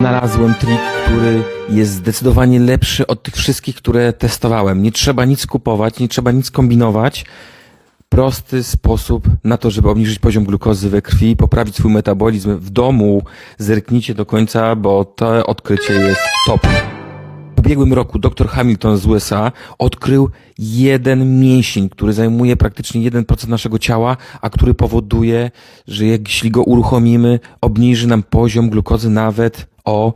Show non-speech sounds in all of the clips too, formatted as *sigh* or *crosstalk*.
Znalazłem trik, który jest zdecydowanie lepszy od tych wszystkich, które testowałem. Nie trzeba nic kupować, nie trzeba nic kombinować. Prosty sposób na to, żeby obniżyć poziom glukozy we krwi, poprawić swój metabolizm w domu. Zerknijcie do końca, bo to odkrycie jest top. W ubiegłym roku dr Hamilton z USA odkrył jeden mięsień, który zajmuje praktycznie 1% naszego ciała, a który powoduje, że jeśli go uruchomimy, obniży nam poziom glukozy nawet o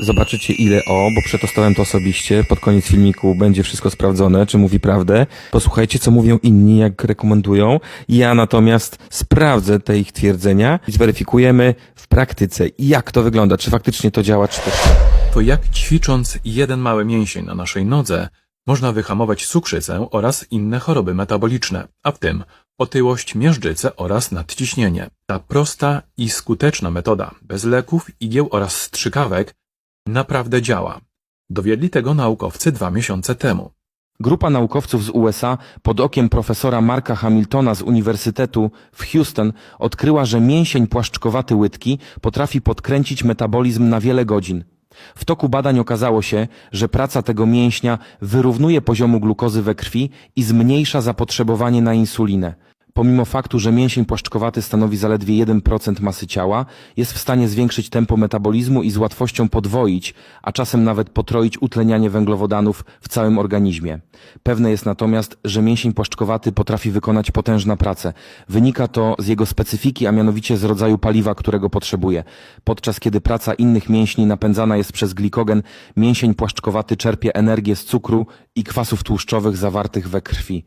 Zobaczycie ile o, bo przetestowałem to osobiście. Pod koniec filmiku będzie wszystko sprawdzone, czy mówi prawdę. Posłuchajcie, co mówią inni, jak rekomendują. Ja natomiast sprawdzę te ich twierdzenia i zweryfikujemy w praktyce, jak to wygląda, czy faktycznie to działa, czy też nie. To jak ćwicząc jeden mały mięsień na naszej nodze, można wyhamować cukrzycę oraz inne choroby metaboliczne, a w tym otyłość, miażdżycę oraz nadciśnienie. Ta prosta i skuteczna metoda, bez leków, igieł oraz strzykawek, naprawdę działa. Dowiedli tego naukowcy dwa miesiące temu. Grupa naukowców z USA pod okiem profesora Marka Hamiltona z Uniwersytetu w Houston odkryła, że mięsień płaszczkowaty łydki potrafi podkręcić metabolizm na wiele godzin. W toku badań okazało się, że praca tego mięśnia wyrównuje poziomu glukozy we krwi i zmniejsza zapotrzebowanie na insulinę. Pomimo faktu, że mięsień płaszczkowaty stanowi zaledwie 1% masy ciała, jest w stanie zwiększyć tempo metabolizmu i z łatwością podwoić, a czasem nawet potroić utlenianie węglowodanów w całym organizmie. Pewne jest natomiast, że mięsień płaszczkowaty potrafi wykonać potężną pracę. Wynika to z jego specyfiki, a mianowicie z rodzaju paliwa, którego potrzebuje. Podczas kiedy praca innych mięśni napędzana jest przez glikogen, mięsień płaszczkowaty czerpie energię z cukru i kwasów tłuszczowych zawartych we krwi.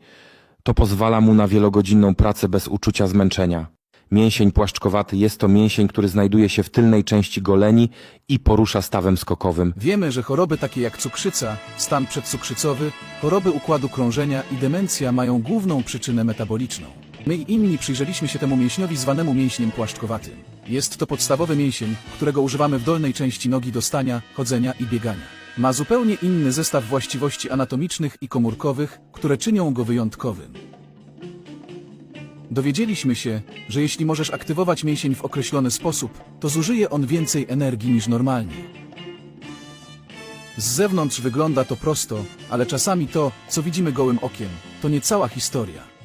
To pozwala mu na wielogodzinną pracę bez uczucia zmęczenia. Mięsień płaszczkowaty jest to mięsień, który znajduje się w tylnej części goleni i porusza stawem skokowym. Wiemy, że choroby takie jak cukrzyca, stan przedcukrzycowy, choroby układu krążenia i demencja mają główną przyczynę metaboliczną. My i inni przyjrzeliśmy się temu mięśniowi zwanemu mięśniem płaszczkowatym. Jest to podstawowy mięsień, którego używamy w dolnej części nogi do stania, chodzenia i biegania. Ma zupełnie inny zestaw właściwości anatomicznych i komórkowych, które czynią go wyjątkowym. Dowiedzieliśmy się, że jeśli możesz aktywować mięsień w określony sposób, to zużyje on więcej energii niż normalnie. Z zewnątrz wygląda to prosto, ale czasami to, co widzimy gołym okiem, to nie cała historia.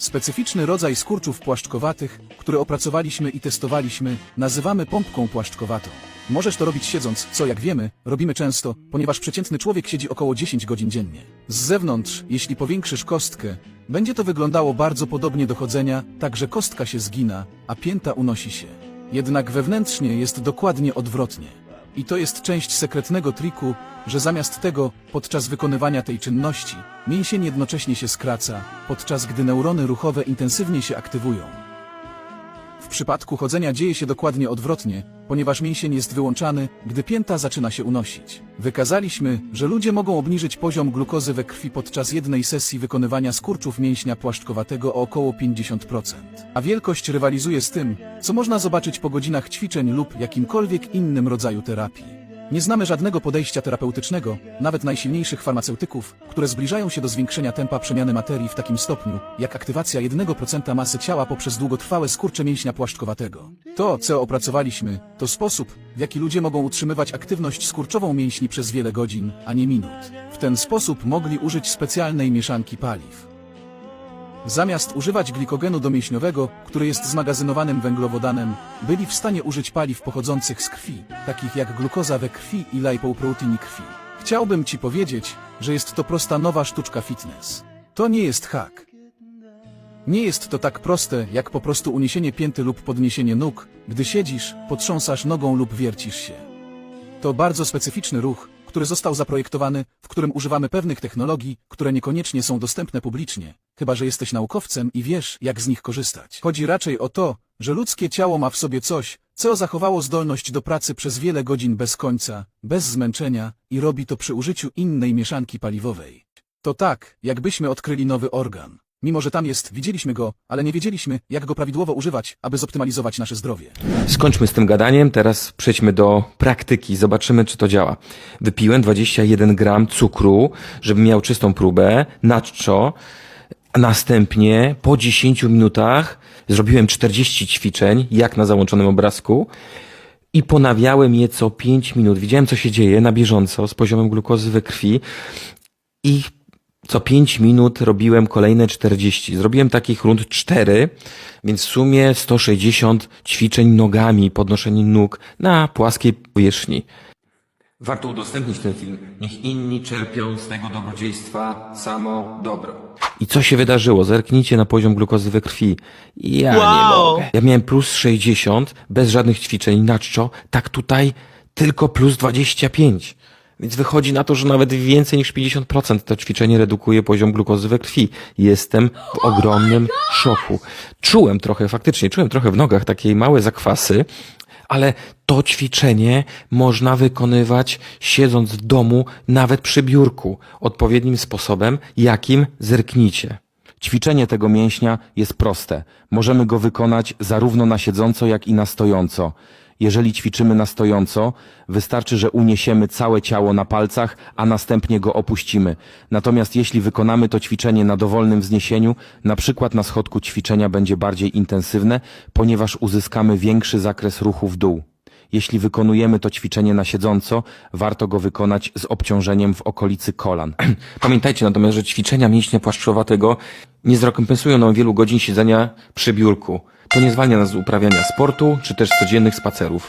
Specyficzny rodzaj skurczów płaszczkowatych, który opracowaliśmy i testowaliśmy, nazywamy pompką płaszczkowatą. Możesz to robić siedząc, co jak wiemy, robimy często, ponieważ przeciętny człowiek siedzi około 10 godzin dziennie. Z zewnątrz, jeśli powiększysz kostkę, będzie to wyglądało bardzo podobnie do chodzenia, tak że kostka się zgina, a pięta unosi się. Jednak wewnętrznie jest dokładnie odwrotnie. I to jest część sekretnego triku, że zamiast tego, podczas wykonywania tej czynności, mięsień jednocześnie się skraca, podczas gdy neurony ruchowe intensywnie się aktywują. Przypadku chodzenia dzieje się dokładnie odwrotnie, ponieważ mięsień jest wyłączany, gdy pięta zaczyna się unosić. Wykazaliśmy, że ludzie mogą obniżyć poziom glukozy we krwi podczas jednej sesji wykonywania skurczów mięśnia płaszczkowatego o około 50%. A wielkość rywalizuje z tym, co można zobaczyć po godzinach ćwiczeń lub jakimkolwiek innym rodzaju terapii. Nie znamy żadnego podejścia terapeutycznego, nawet najsilniejszych farmaceutyków, które zbliżają się do zwiększenia tempa przemiany materii w takim stopniu, jak aktywacja 1% masy ciała poprzez długotrwałe skurcze mięśnia płaszczkowatego. To, co opracowaliśmy, to sposób, w jaki ludzie mogą utrzymywać aktywność skurczową mięśni przez wiele godzin, a nie minut. W ten sposób mogli użyć specjalnej mieszanki paliw. Zamiast używać glikogenu domięśniowego, który jest zmagazynowanym węglowodanem, byli w stanie użyć paliw pochodzących z krwi, takich jak glukoza we krwi i lipoprotein krwi. Chciałbym Ci powiedzieć, że jest to prosta nowa sztuczka fitness. To nie jest hak. Nie jest to tak proste, jak po prostu uniesienie pięty lub podniesienie nóg, gdy siedzisz, potrząsasz nogą lub wiercisz się. To bardzo specyficzny ruch, który został zaprojektowany, w którym używamy pewnych technologii, które niekoniecznie są dostępne publicznie, chyba że jesteś naukowcem i wiesz, jak z nich korzystać. Chodzi raczej o to, że ludzkie ciało ma w sobie coś, co zachowało zdolność do pracy przez wiele godzin bez końca, bez zmęczenia i robi to przy użyciu innej mieszanki paliwowej. To tak, jakbyśmy odkryli nowy organ. Mimo, że tam jest, widzieliśmy go, ale nie wiedzieliśmy, jak go prawidłowo używać, aby zoptymalizować nasze zdrowie. Skończmy z tym gadaniem, teraz przejdźmy do praktyki, zobaczymy czy to działa. Wypiłem 21 gram cukru, żebym miał czystą próbę, na czczo. Następnie po 10 minutach zrobiłem 40 ćwiczeń, jak na załączonym obrazku. i ponawiałem je co 5 minut. Widziałem, co się dzieje na bieżąco z poziomem glukozy we krwi i co 5 minut robiłem kolejne 40. Zrobiłem takich rund 4, więc w sumie 160 ćwiczeń nogami, podnoszenie nóg na płaskiej powierzchni. Warto udostępnić ten film. Niech inni czerpią z tego dobrodziejstwa samo dobro. I co się wydarzyło? Zerknijcie na poziom glukozy we krwi. Ja nie mogę. Ja miałem plus 60, bez żadnych ćwiczeń na czczo, tak tutaj tylko plus 25. Więc wychodzi na to, że nawet więcej niż 50% to ćwiczenie redukuje poziom glukozy we krwi. Jestem w ogromnym szoku. Czułem trochę, faktycznie, czułem trochę w nogach takie małe zakwasy, ale to ćwiczenie można wykonywać siedząc w domu, nawet przy biurku, odpowiednim sposobem, jakim zerknijcie. Ćwiczenie tego mięśnia jest proste. Możemy go wykonać zarówno na siedząco, jak i na stojąco. Jeżeli ćwiczymy na stojąco, wystarczy, że uniesiemy całe ciało na palcach, a następnie go opuścimy. Natomiast jeśli wykonamy to ćwiczenie na dowolnym wzniesieniu, na przykład na schodku ćwiczenia będzie bardziej intensywne, ponieważ uzyskamy większy zakres ruchu w dół. Jeśli wykonujemy to ćwiczenie na siedząco, warto go wykonać z obciążeniem w okolicy kolan. *clears throat* Pamiętajcie natomiast, że ćwiczenia mięśnia płaszczowatego nie zrekompensują nam wielu godzin siedzenia przy biurku. To nie zwalnia nas z uprawiania sportu czy też codziennych spacerów.